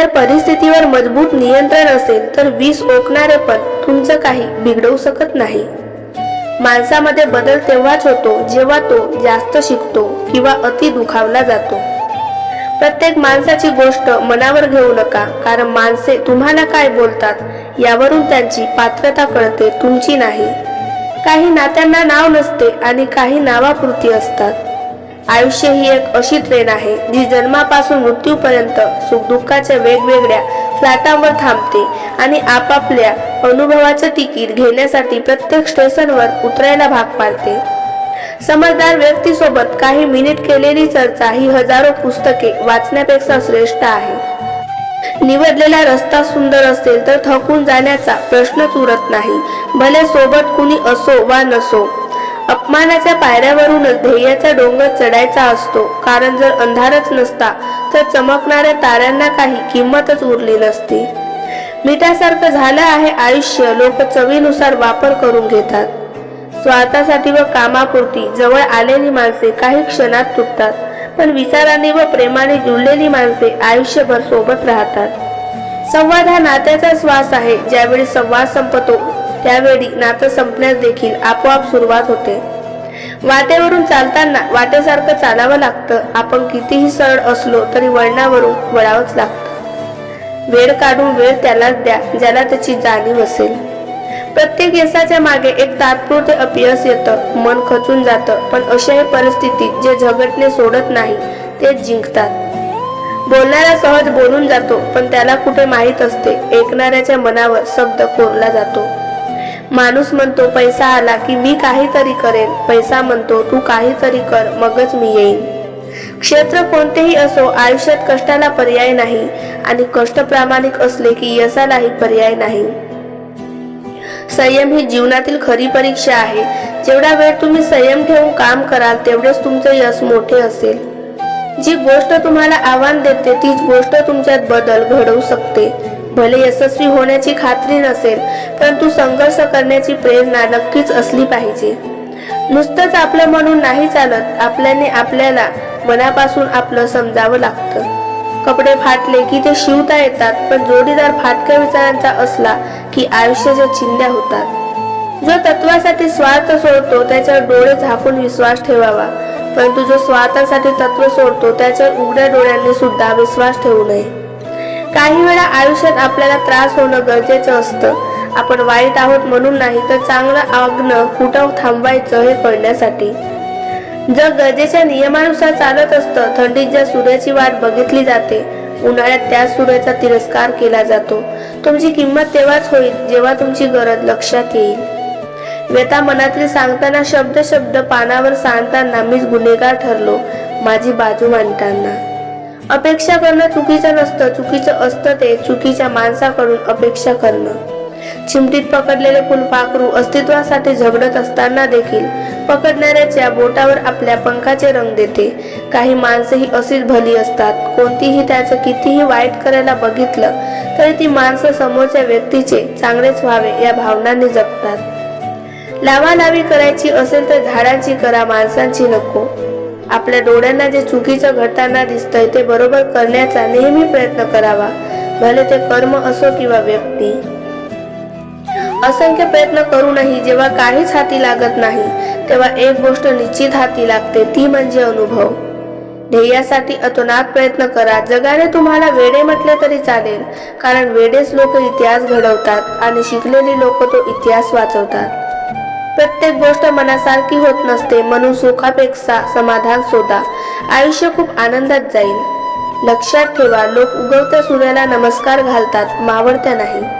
जर परिस्थितीवर मजबूत नियंत्रण असेल तर वीस ओकणारे पण तुमचं काही बिघडवू शकत नाही. माणसामध्ये बदल तेव्हाच होतो जेव्हा तो जास्त शिकतो किंवा अति दुखावला जातो. प्रत्येक माणसाची गोष्ट मनावर घेऊ नका कारण माणसे तुम्हाला काय बोलतात यावरून त्यांची पात्रता कळते तुमची नाही. काही नात्यांना नाव नसते आणि काही नावापुरती असतात. आयुष्य ही एक अशी ट्रेन आहे जी जन्मापासून मृत्यूपर्यंत सुखदुःखाच्या वेगवेगळ्या फ्लॅटांवर थांबते आणि आपापल्या अनुभवाचं तिकीट घेण्यासाठी प्रत्येक स्टेशनवर उतरायला भाग पाडते. समजदार व्यक्तीसोबत काही मिनिट केलेली चर्चा ही हजारो पुस्तके वाचण्यापेक्षा श्रेष्ठ आहे. निवडलेला रस्ता सुंदर असेल तर थकून जाण्याचा प्रश्नच उरत नाही. भले सोबत कुणी असो वा नसो अपमानाच्या पायऱ्यावरूनच ध्येयाचा डोंगर चढायचा असतो. कारण जर अंधारच नसता तर चमकणाऱ्या ताऱ्यांना काही किंमतच उरली नसती. मिठासारखं झालं आहे आयुष्य लोक चवीनुसार वापर करून घेतात. स्वार्थासाठी व कामापुरती जवळ आलेली माणसे काही क्षणात तुटतात पण विचाराने व प्रेमाने जुळलेली माणसे आयुष्यभर सोबत राहतात. संवाद हा नात्याचा श्वास आहे. ज्यावेळी संवाद संपतो त्यावेळी नातं संपण्यास देखील आपोआप सुरुवात होते. वाटेवरून चालताना वाटेसारखं चालावं लागतं. आपण कितीही सरळ असलो तरी वळणावरून वळावंच लागतं. वेळ काढून वेळ त्यालाच द्या ज्याला त्याची जाणीव असेल. प्रत्येक यशाच्या मागे एक तात्पुरते अपयश येतं. मन खचून जातं पण अशाही परिस्थितीत जे झगडणे सोडत नाही ते जिंकतात. बोलणारा सहज बोलून जातो पण त्याला कुठे माहीत असते? ऐकणाऱ्याच्या मनावर शब्द कोरला जातो. माणूस म्हणतो पैसा आला की मी काहीतरी करेन. पैसा म्हणतो तू काहीतरी कर मगच मी येईन. क्षेत्र कोणतेही असो आयुष्यात कष्टाला पर्याय नाही आणि कष्ट प्रामाणिक असले की यशालाही पर्याय नाही. संयम ही जीवनातील खरी परीक्षा आहे. जेवढा वेळ तुम्ही संयम ठेवून काम कराल तेवढेच तुमचे यश मोठे असेल. जी गोष्ट तुम्हाला आव्हान देते तीच गोष्ट तुमच्यात बदल घडवू शकते. भले यशस्वी होण्याची खात्री नसेल परंतु संघर्ष करण्याची प्रेरणा नक्कीच असली पाहिजे. नुसतंच आपलं म्हणून नाही चालत आपल्याने आपल्याला मनापासून आपलं समजावं लागतं. कपडे फाटले की ते शिवता येतात पण जोडीदार फाटक्या विचारांचा असला की आयुष्याच्या चिंध्या होतात. जो तत्वासाठी स्वार्थ सोडतो त्याच्यावर डोळे झाकून विश्वास ठेवावा. परंतु जो स्वार्थासाठी तत्व सोडतो त्याच्यावर उघड्या डोळ्यांनी सुद्धा विश्वास ठेवू नये. काही वेळा आयुष्यात आपल्याला त्रास होणं गरजेचं असतं. आपण वाईट आहोत म्हणून नाही तर चांगलं आग्न कुठं थांबवायचं हे कळण्यासाठी जग गरजेच्या नियमानुसार चालत असतं थंडीत ज्या सूर्याची वाट बघितली जाते उन्हाळ्यात त्या सूर्याचा तिरस्कार केला जातो. तुमची किंमत तेव्हाच होईल जेव्हा तुमची गरज लक्षात येईल. व्यथा मनातील सांगताना शब्द शब्द पानावर सांगताना मीच गुन्हेगार ठरलो माझी बाजू मांडताना. अपेक्षा करणं चुकीचं नसतं. चुकीचं असतं ते चुकीच्या माणसाकडून अपेक्षा करणं. चिमटीत पकडलेले फुलपाखरू अस्तित्वासाठी झगडत असताना देखील पकडणाऱ्याच्या बोटावर आपल्या पंखाचे रंग देते. काही माणसंही अशीच भली असतात. कोणतीही त्याचं कितीही वाईट करायला बघितलं तरी ती माणसं समोरच्या व्यक्तीचे चांगलेच व्हावे या भावनांनी जगतात. लावालावी करायची असेल तर झाडांची करा माणसांची नको. आपल्या डोळ्यांना जे चुकीचं घडताना दिसतंय ते बरोबर करण्याचा नेहमी प्रयत्न करावा. भले ते कर्म असो किंवा व्यक्ती. असंख्य प्रयत्न करूनही जेव्हा काहीच हाती लागत नाही तेव्हा एक गोष्ट निश्चित हाती लागते ती म्हणजे अनुभव. ध्येयासाठी अतोनात प्रयत्न करा. जगाने तुम्हाला वेडे म्हटले तरी चालेल कारण वेडेच लोक इतिहास घडवतात आणि शिकलेली लोक तो इतिहास वाचवतात. प्रत्येक गोष्ट मनासारखी होत नसते म्हणून सुखापेक्षा समाधान शोधा. आयुष्य खूप आनंदात जाईल. लक्षात ठेवा लोक उगवत्या सूर्याला नमस्कार घालतात मावळत्या नाही.